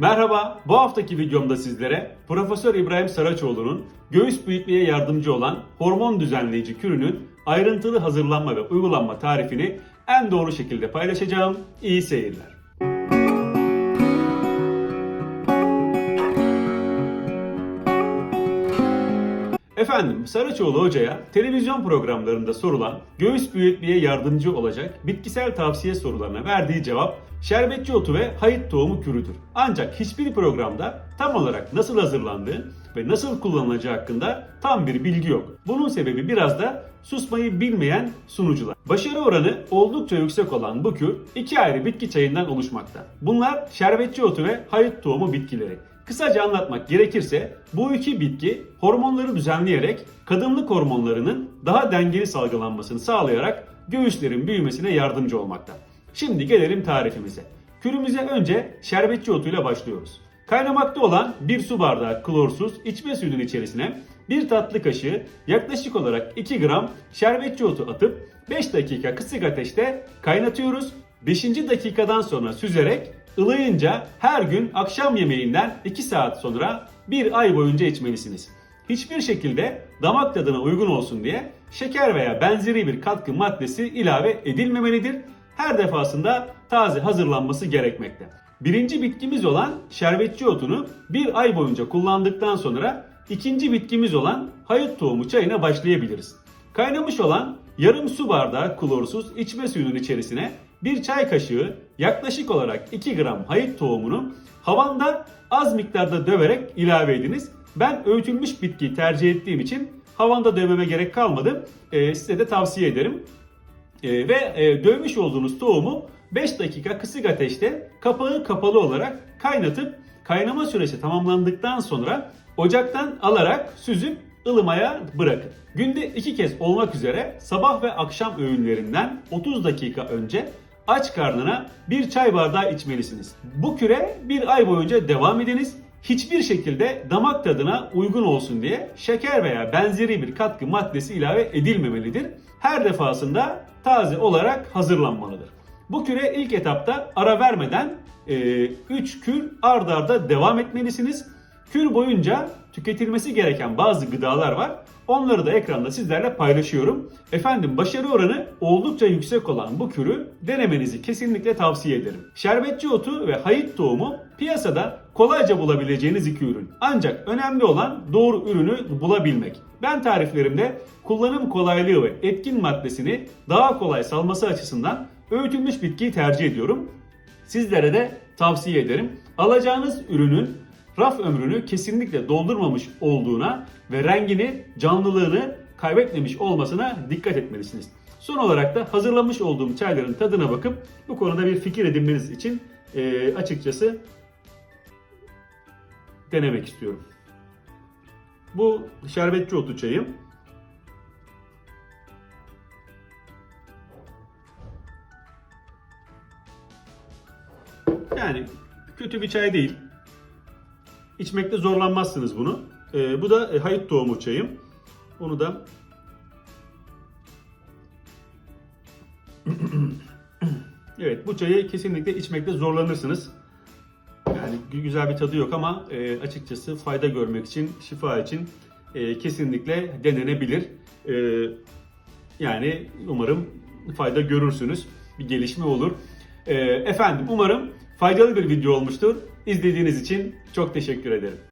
Merhaba, bu haftaki videomda sizlere Profesör İbrahim Saraçoğlu'nun göğüs büyütmeye yardımcı olan hormon düzenleyici kürünün ayrıntılı hazırlanma ve uygulanma tarifini en doğru şekilde paylaşacağım. İyi seyirler. Efendim Saraçoğlu Hoca'ya televizyon programlarında sorulan göğüs büyütmeye yardımcı olacak bitkisel tavsiye sorularına verdiği cevap şerbetçi otu ve hayıt tohumu kürüdür. Ancak hiçbir programda tam olarak nasıl hazırlandığı ve nasıl kullanılacağı hakkında tam bir bilgi yok. Bunun sebebi biraz da susmayı bilmeyen sunucular. Başarı oranı oldukça yüksek olan bu kür iki ayrı bitki çayından oluşmakta. Bunlar şerbetçi otu ve hayıt tohumu bitkileri. Kısaca anlatmak gerekirse bu iki bitki hormonları düzenleyerek kadınlık hormonlarının daha dengeli salgılanmasını sağlayarak göğüslerin büyümesine yardımcı olmakta. Şimdi gelelim tarifimize. Kürümüze önce şerbetçi otuyla başlıyoruz. Kaynamakta olan bir su bardağı klorsuz içme suyunun içerisine bir tatlı kaşığı yaklaşık olarak 2 gram şerbetçi otu atıp 5 dakika kısık ateşte kaynatıyoruz. 5. dakikadan sonra süzerek ılıyınca her gün akşam yemeğinden 2 saat sonra bir ay boyunca içmelisiniz. Hiçbir şekilde damak tadına uygun olsun diye şeker veya benzeri bir katkı maddesi ilave edilmemelidir. Her defasında taze hazırlanması gerekmekte. Birinci bitkimiz olan şerbetçi otunu bir ay boyunca kullandıktan sonra ikinci bitkimiz olan hayıt tohumu çayına başlayabiliriz. Kaynamış olan yarım su bardağı klorsuz içme suyunun içerisine bir çay kaşığı yaklaşık olarak 2 gram hayıt tohumunu havanda az miktarda döverek ilave ediniz. Ben öğütülmüş bitkiyi tercih ettiğim için havanda dövmeme gerek kalmadı. Ee, size de tavsiye ederim. Ee, ve e, dövmüş olduğunuz tohumu 5 dakika kısık ateşte kapağı kapalı olarak kaynatıp kaynama süresi tamamlandıktan sonra ocaktan alarak süzüp ılımaya bırakın. Günde 2 kez olmak üzere sabah ve akşam öğünlerinden 30 dakika önce aç karnına bir çay bardağı içmelisiniz. Bu küre bir ay boyunca devam ediniz. Hiçbir şekilde damak tadına uygun olsun diye şeker veya benzeri bir katkı maddesi ilave edilmemelidir. Her defasında taze olarak hazırlanmalıdır. Bu küre ilk etapta ara vermeden 3 kür ard devam etmelisiniz. Kür boyunca tüketilmesi gereken bazı gıdalar var. Onları da ekranda sizlerle paylaşıyorum. Efendim başarı oranı oldukça yüksek olan bu kürü denemenizi kesinlikle tavsiye ederim. Şerbetçi otu ve hayıt tohumu piyasada kolayca bulabileceğiniz iki ürün. Ancak önemli olan doğru ürünü bulabilmek. Ben tariflerimde kullanım kolaylığı ve etkin maddesini daha kolay salması açısından öğütülmüş bitkiyi tercih ediyorum. Sizlere de tavsiye ederim. Alacağınız ürünün raf ömrünü kesinlikle doldurmamış olduğuna ve rengini, canlılığını kaybetmemiş olmasına dikkat etmelisiniz. Son olarak da hazırlamış olduğum çayların tadına bakıp bu konuda bir fikir edinmeniz için e, açıkçası denemek istiyorum. Bu şerbetçi otu çayım. Yani kötü bir çay değil. İçmekte zorlanmazsınız bunu. Ee, bu da e, hayıt tohumu çayım. Onu da Evet bu çayı kesinlikle içmekte zorlanırsınız. Yani gü- güzel bir tadı yok ama e, açıkçası fayda görmek için, şifa için e, kesinlikle denenebilir. E, yani umarım fayda görürsünüz. Bir gelişme olur. E, efendim umarım faydalı bir video olmuştur. İzlediğiniz için çok teşekkür ederim.